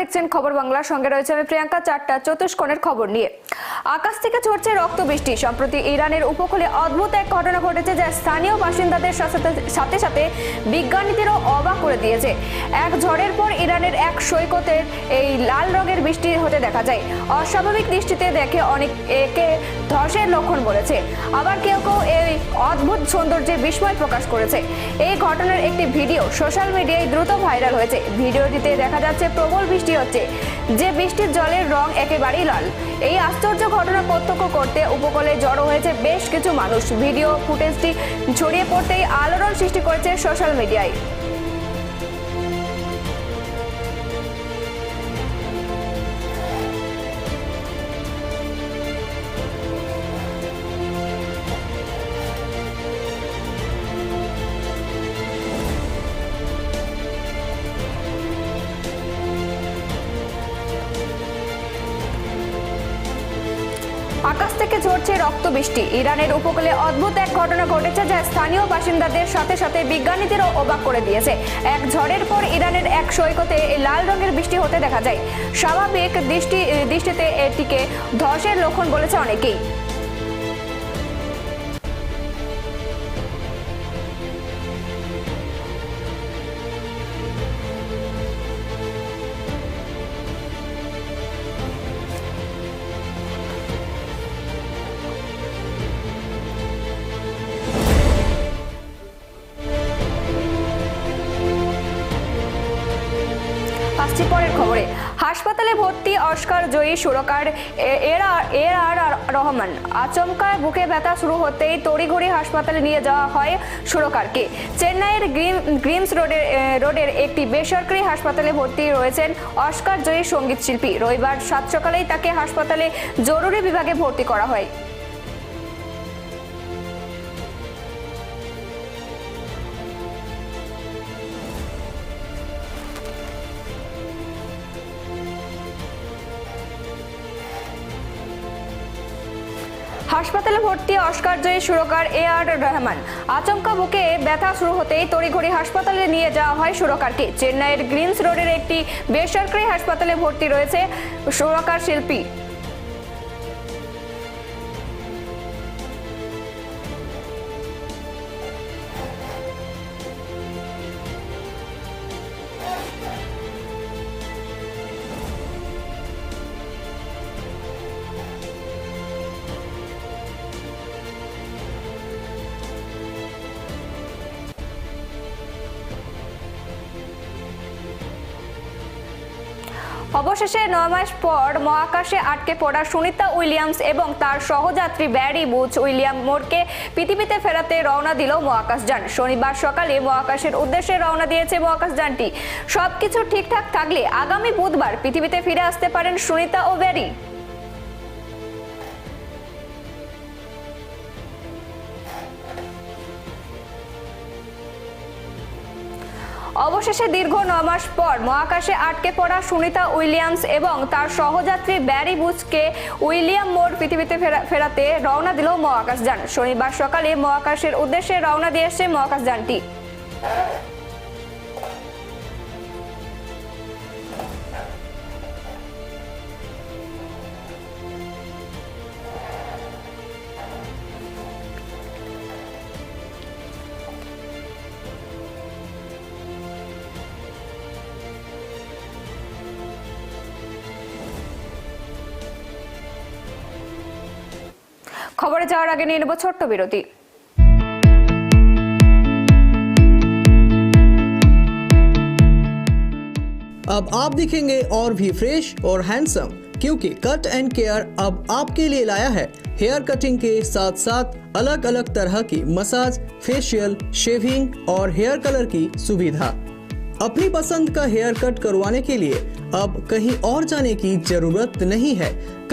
দেখছেন খবর বাংলার সঙ্গে রয়েছে আমি প্রিয়াঙ্কা চারটা চতুষ্কোণের খবর নিয়ে। আকাশ থেকে ঝরছে রক্ত বৃষ্টি সম্প্রতি ইরানের উপকূলে অদ্ভুত এক ঘটনা ঘটেছে যা স্থানীয় বাসিন্দাদের সাথে- সাথে বিজ্ঞানীদেরও অবাক করে দিয়েছে। এক ঝড়ের পর ইরানের এক সৈকতের এই লাল রঙের বৃষ্টি হতে দেখা যায়। অস্বাভাবিক দৃষ্টিতে দেখে অনেক একে ধসের লক্ষণ বলেছে। আবার কেউ কেউ এই অদ্ভুত সৌন্দর্যে বিস্ময় প্রকাশ করেছে। এই ঘটনার একটি ভিডিও সোশ্যাল মিডিয়ায় দ্রুত ভাইরাল হয়েছে। ভিডিওটিতে দেখা যাচ্ছে প্রবল বৃষ্টি হচ্ছে। যে বৃষ্টির জলের রং একেবারেই লাল। এই আশ্চর্য ঘটনা প্রত্যক্ষ করতে উপকূলে জড়ো হয়েছে বেশ কিছু মানুষ। ভিডিও ফুটেজটি ছড়িয়ে পড়তেই আলোড়ন সৃষ্টি করেছে সোশ্যাল মিডিয়ায় থেকে ঝরছে রক্ত বৃষ্টি ইরানের উপকূলে অদ্ভুত এক ঘটনা ঘটেছে যা স্থানীয় বাসিন্দাদের সাথে সাথে বিজ্ঞানীদেরও অবাক করে দিয়েছে। এক ঝড়ের পর ইরানের এক সৈকতে লাল রঙের বৃষ্টি হতে দেখা যায়। স্বাভাবিক দৃষ্টি, দৃষ্টিতে এটিকে ধসের লক্ষণ বলেছে অনেকেই। আসছি পরের খবরে। হাসপাতালে ভর্তি অস্কার জয়ী সুরকার এর আর রহমান। আচমকায় বুকে ব্যথা শুরু হতেই তড়িঘড়ি হাসপাতালে নিয়ে যাওয়া হয় সুরকারকে। চেন্নাইয়ের গ্রিম, গ্রিমস রোডের রোডের একটি বেসরকারি হাসপাতালে ভর্তি রয়েছেন অস্কার জয়ী সংগীত শিল্পী। রবিবার সাত সকালেই তাকে হাসপাতালে জরুরি বিভাগে ভর্তি করা হয়। ভর্তি অস্কার জয়ী সুরকার এ আর রহমান। আচমকা বুকে ব্যথা শুরু হতেই তড়িঘড়ি হাসপাতালে নিয়ে যাওয়া হয় সুরকারকে। চেন্নাইয়ের গ্রিনস রোডের একটি বেসরকারি হাসপাতালে ভর্তি রয়েছে সুরকার শিল্পী অবশেষে নয় মাস পর মহাকাশে আটকে পড়া সুনিতা উইলিয়ামস এবং তার সহযাত্রী ব্যারি বুচ উইলিয়াম মোরকে পৃথিবীতে ফেরাতে রওনা দিল মহাকাশযান শনিবার সকালে মহাকাশের উদ্দেশ্যে রওনা দিয়েছে মহাকাশযানটি সবকিছু ঠিকঠাক থাকলে আগামী বুধবার পৃথিবীতে ফিরে আসতে পারেন সুনিতা ও ব্যারি। অবশেষে দীর্ঘ ন মাস পর মহাকাশে আটকে পড়া সুনিতা উইলিয়ামস এবং তার সহযাত্রী ব্যারি বুচকে উইলিয়াম মোড পৃথিবীতে ফেরা- ফেরাতে রওনা দিল মহাকাশযান। শনিবার সকালে মহাকাশের উদ্দেশ্যে রওনা দিয়ে এসছে মহাকাশযানটি। খবরে যাওয়ার আগে নিয়ে নেব ছোট্ট বিরতি अब आप दिखेंगे और भी फ्रेश और हैंडसम क्योंकि कट एंड केयर अब आपके लिए लाया है हेयर कटिंग के साथ साथ अलग अलग तरह की मसाज फेशियल शेविंग और हेयर कलर की सुविधा अपनी पसंद का हेयर कट करवाने के लिए अब कहीं और जाने की जरूरत नहीं है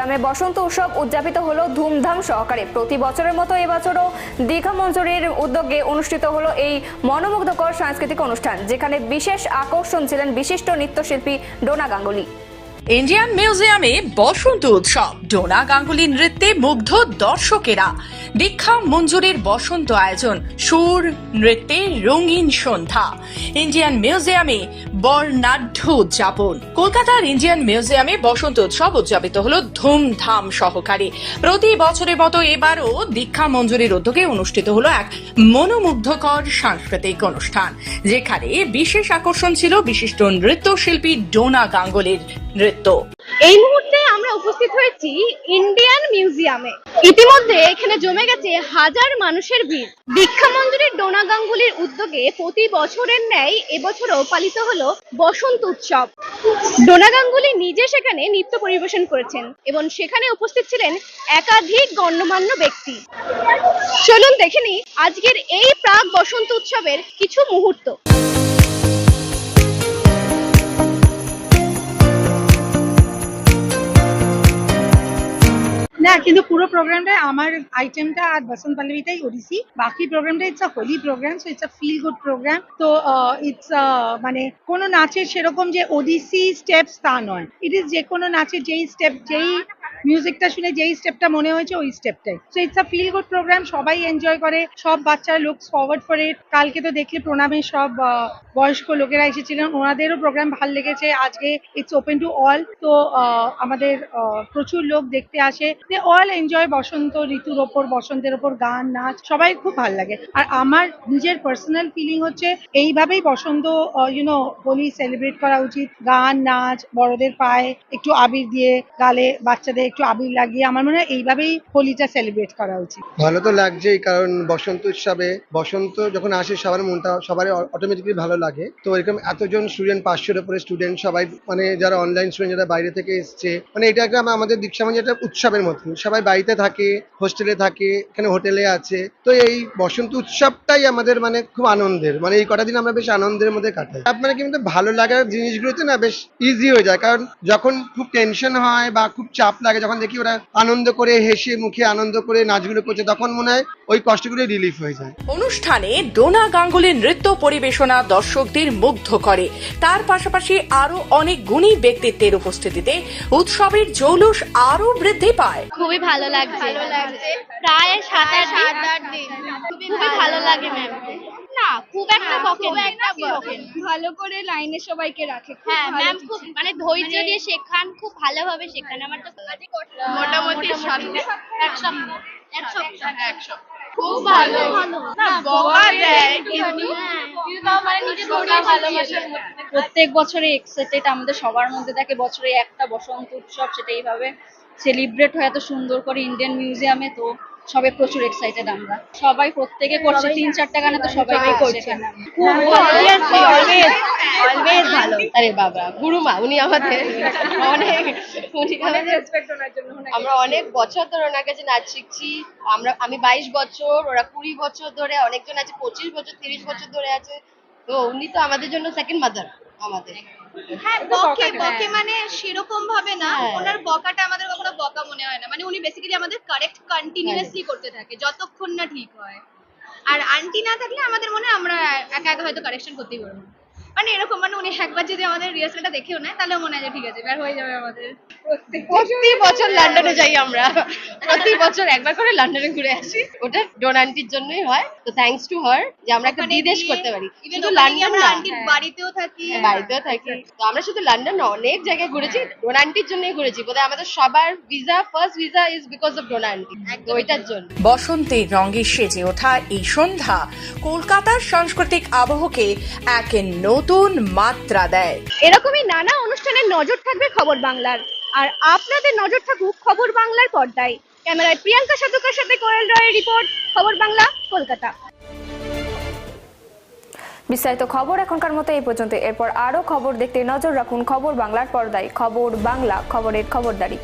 মিউজিয়ামে বসন্ত উৎসব উদযাপিত হল ধুমধাম সহকারে। প্রতি বছরের মতো এবছরও দীঘা মঞ্জুরির উদ্যোগে অনুষ্ঠিত হলো এই মনোমুগ্ধকর সাংস্কৃতিক অনুষ্ঠান, যেখানে বিশেষ আকর্ষণ ছিলেন বিশিষ্ট নৃত্যশিল্পী ডোনা গাঙ্গুলি। ইন্ডিয়ান মিউজিয়ামে বসন্ত উৎসব। ডোনা গাঙ্গুলি নৃত্যে মুগ্ধ দর্শকেরা। দীক্ষা মঞ্জুরির বসন্ত আয়োজন, সুর, নৃত্যে রঙিন সন্ধ্যা। ইন্ডিয়ান মিউজিয়ামে বর্ণাঢ্য উদযাপন। কলকাতার ইন্ডিয়ান মিউজিয়ামে বসন্ত উৎসব উদযাপিত হলো ধুমধাম সহকারে। প্রতি বছরের মতো এবারও দীক্ষা মঞ্জুরির উদ্যোগে অনুষ্ঠিত হলো এক মনোমুগ্ধকর সাংস্কৃতিক অনুষ্ঠান, যেখানে বিশেষ আকর্ষণ ছিল বিশিষ্ট নৃত্যশিল্পী ডোনা গাঙ্গুলির নৃত্য। এই মুহূর্তে আমরা উপস্থিত হয়েছি ইন্ডিয়ান মিউজিয়ামে। ইতিমধ্যে এখানে জমে গেছে হাজার মানুষের ভিড়। দীক্ষা মন্দিরের ডোনা গাঙ্গুলির উদ্যোগে প্রতি বছরের ন্যায় এবছরও পালিত হলো বসন্ত উৎসব। ডোনা গাঙ্গুলি নিজে সেখানে নৃত্য পরিবেশন করেছেন এবং সেখানে উপস্থিত ছিলেন একাধিক গণ্যমান্য ব্যক্তি। চলুন দেখেনি আজকের এই প্রাক বসন্ত উৎসবের কিছু মুহূর্ত। না, কিন্তু পুরো প্রোগ্রামটা আমার আইটেমটা আর বসন্ত পল্লবীটাই ওডিসি বাকি প্রোগ্রামটা it's a holy program so it's a feel good program তো ইটস মানে কোনো নাচের সেরকম যে ওডিসি স্টেপস তা নয়। ইট ইস যে কোনো নাচের যেই স্টেপ যেই মিউজিকটা শুনে যেই স্টেপটা মনে হয়েছে, ওই স্টেপটাই so it's a feel good program সবাই এনজয় করে, সব বাচ্চারা লুকস ফরওয়ার্ড ফর ইট কালকে তো দেখলে প্রণামের সব বয়স্ক লোকেরা এসেছিলেন। ওনাদেরও প্রোগ্রাম ভালো লেগেছে। আজকে ইটস ওপেন টু অল তো আমাদের প্রচুর লোক দেখতে আসে। দে অল এনজয় বসন্ত ঋতুর ওপর, বসন্তের ওপর গান, নাচ, সবাই খুব ভালো লাগে। আর আমার নিজের পার্সোনাল ফিলিং হচ্ছে, এইভাবেই বসন্ত ইউনো হোলি সেলিব্রেট করা উচিত। গান, নাচ, বড়দের পায়ে একটু আবির দিয়ে গালে বাচ্চাদের একটু আবির লাগিয়ে আমার মনে হয় এইভাবেই হোলিটা সেলিব্রেট করা উচিত। ভালো তো লাগছেই, কারণ বসন্ত উৎসবে, বসন্ত যখন আসে সবার মনটা সবার অটোমেটিকলি ভালো লাগে। তো এরকম এতজন স্টুডেন্ট পাঁচশোর উপরে স্টুডেন্ট সবাই মানে যারা অনলাইন স্টুডেন্ট যারা বাইরে থেকে এসছে মানে এটা একটা আমাদের দীক্ষা মানে একটা উৎসবের মতন সবাই বাড়িতে থাকে হোস্টেলে থাকে, এখানে হোটেলে আছে। তো এই বসন্ত উৎসবটাই আমাদের মানে খুব আনন্দের। মানে এই কটা দিন আমরা বেশ আনন্দের মধ্যে কাটাই। আপনার কিন্তু ভালো লাগার জিনিসগুলোতে না বেশ ইজি হয়ে যায়? কারণ যখন খুব টেনশন হয় বা খুব চাপ লাগে যখন দেখি ওরা আনন্দ করে হেসে মুখে আনন্দ করে নাচগুলো করছে তখন মনে হয় ওই কষ্টগুলো রিলিফ হয়ে যায়। অনুষ্ঠানে ডোনা গাঙ্গুলির নৃত্য পরিবেশনা দর্শকদের মুগ্ধ করে। তার পাশাপাশি আরও অনেক গুণী ব্যক্তিত্বের উপস্থিতিতে উৎসবের জৌলুস আরও বৃদ্ধি পায়। খুবই ভালো লাগছে। প্রায় সাত আট দিন। খুবই ভালো লাগে ম্যাম না খুব একটা বকেন একটা বকেন ভালো করে লাইনে সবাইকে রাখে হ্যাঁ ম্যাম খুব মানে ধৈর্য দিয়ে শেখান খুব ভালোভাবে শেখান। আমার তো মোটামুটি এক সপ্তাহ এক সপ্তাহ এক সপ্তাহ। খুব ভালো। না বকা দেয় কিন্তু কিন্তু তাও মানে প্রত্যেক বছরে এক্সাইটেড আমাদের সবার মধ্যে থাকে। বছরে একটা বসন্ত উৎসব সেটা এইভাবে সেলিব্রেট হয়। এত সুন্দর করে ইন্ডিয়ান মিউজিয়ামে তো সবাই প্রচুর এক্সাইটেড আমরা। সবাই প্রত্যেকে করছে তিন চারটা গানে তো সবাই করছে। ভালো। আরে বাবা গুরুমা উনি আমাদের অনেক উনি আমরা অনেক বছর ধরে ওনার কাছে নাচ শিখছি। আমরা আমি বাইশ বছর ওরা কুড়ি বছর ধরে অনেকজন আছে পঁচিশ বছর তিরিশ বছর ধরে আছে। তো উনি তো আমাদের জন্য সেকেন্ড মাদার আমাদের। হ্যাঁ বকে বকে মানে সেরকম ভাবে না। হ্যাঁ। ওনার বকাটা আমাদের কখনো বকা মনে হয় না। মানে উনি বেসিক্যালি আমাদের কারেক্ট কন্টিনিউয়াসলি করতে থাকে যতক্ষণ না ঠিক হয়। আর আন্টি না থাকলে আমাদের মনে হয় আমরা একা একা হয়তো কারেকশন করতেই পারব। মানে এরকম মানে উনি একবার যদি আমাদের রিহার্সালটা দেখেও নেয় তাহলে মনে হয় যে ঠিক আছে এবার হয়ে যাবে আমাদের। প্রতি বছর লন্ডনে যাই আমরা। প্রতি বছর একবার করে লন্ডনে ঘুরে আসি। ওটা ডোন আন্টির জন্যই হয় তো থ্যাঙ্কস টু হার যে আমরা একটা বিদেশ করতে পারি। শুধু লন্ডন না। আন্টির বাড়িতেও থাকি। হ্যাঁ, বাড়িতেও থাকি। তো আমরা শুধু লন্ডন না অনেক জায়গায় ঘুরেছি। ডোন আন্টির জন্যই ঘুরেছি। বোধহয় আমাদের সবার visa first visa is because of Dawn aunty. ওইটার জন্য। বসন্তের রঙে সেজে ওঠা এই সন্ধ্যা কলকাতার সাংস্কৃতিক আবহকে এক নতুন মাত্রা দেয়। এরকমই নানা অনুষ্ঠানের নজর থাকবে খবর বাংলার। আর আপনাদের নজর থাকুক খবর বাংলার পর্দায়। ক্যামেরায় প্রিয়াঙ্কা সাধুকার সাথে কোয়েল রয়ের রিপোর্ট খবর বাংলা কলকাতা। বিস্তারিত খবর এখনকার মতো এই পর্যন্ত। এরপর আরও খবর দেখতে নজর রাখুন খবর বাংলার পর্দায়। খবর বাংলা খবরের খবরদারি।